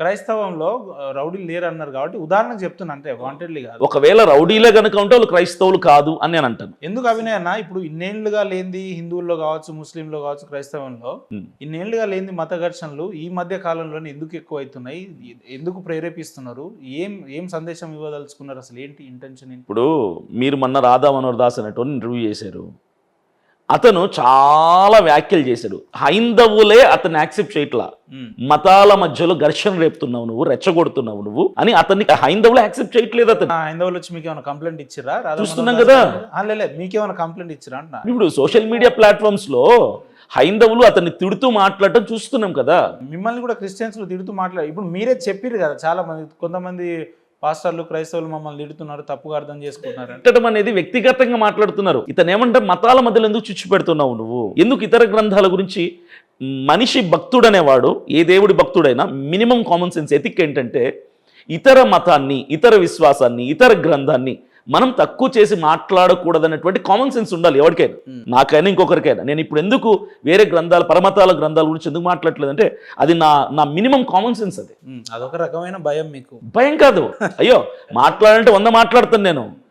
క్రైస్తవంలో రౌడీలు లేరు అన్నారు కాబట్టి ఉదాహరణకు చెప్తున్నా అంటే వాంటెడ్లీ కాదు. ఒకవేళ రౌడీలే కనుక ఉంటే వాళ్ళు క్రైస్తవులు కాదు అని నేను అంటాను. ఎందుకు అభినయ్ అన్న ఇప్పుడు ఇన్నేళ్ళుగా లేనిది హిందువుల్లో కావచ్చు ముస్లింలో కావచ్చు క్రైస్తవంలో. ఇన్నేళ్ళుగా లేనిది మత ఘర్షణలు ఈ మధ్య కాలంలోనే ఎందుకు ఎక్కువ అవుతున్నాయి ఎందుకు ప్రేరేపిస్తున్నారు? ఏం ఏం సందేశం ఇవ్వదలుచుకున్నారు? అసలు ఏంటి ఇంటెన్షన్ ఇప్పుడు మీరు మొన్న రాధా మనోహర్ దాస్ అనేటువంటి ఇంటర్వ్యూ చేశారు. అతను చాలా వ్యాఖ్యలు చేశాడు. హైందవులే అతన్ని యాక్సెప్ట్ చేయట్లా. మతాల మధ్యలో ఘర్షణ రేపుతున్నావు నువ్వు రెచ్చగొడుతున్నావు నువ్వు అని అతన్ని హైందవులు యాక్సెప్ట్ చేయట్లేదు అతను. హైందవులు వచ్చి మీకు ఏమైనా కంప్లైంట్ ఇచ్చిరా చూస్తున్నాం కదా. లే, మీకేమైనా కంప్లైంట్ ఇచ్చిరా అంటున్నా? ఇప్పుడు సోషల్ మీడియా ప్లాట్ఫామ్స్లో హైందవులు అతన్ని తిడుతూ మాట్లాడటం చూస్తున్నాం కదా. మిమ్మల్ని కూడా క్రిస్టియన్స్లో తిడుతూ మాట్లాడారు ఇప్పుడు మీరే చెప్పారు కదా చాలా మంది కొంతమంది పాస్టర్లు క్రైస్తవులు మమ్మల్ని తిడుతున్నారు తప్పుగా అర్థం చేసుకుంటున్నారు తిట్టడం అనేది వ్యక్తిగతంగా మాట్లాడుతున్నారు. ఇతను ఏమంటే మతాల మధ్యలో ఎందుకు చుచ్చు పెడుతున్నావు నువ్వు? ఎందుకు ఇతర గ్రంథాల గురించి మనిషి భక్తుడనేవాడు ఏ దేవుడి భక్తుడైనా మినిమం కామన్ సెన్స్ ఎథిక్ ఏంటంటే ఇతర మతాన్ని ఇతర విశ్వాసాన్ని ఇతర గ్రంథాన్ని మనం తక్కువ చేసి మాట్లాడకూడదనేటువంటి కామన్ సెన్స్ ఉండాలి ఎవరికైనా. నాకైనా ఇంకొకరికైనా. నేను ఇప్పుడు ఎందుకు వేరే గ్రంథాల పరమతాల గ్రంథాల గురించి ఎందుకు మాట్లాడలేదంటే అది నా నా మినిమం కామన్ సెన్స్ అది. అదొక రకమైన భయం మీకు. భయం కాదు. అయ్యో మాట్లాడాలంటే వంద మాట్లాడతాను నేను.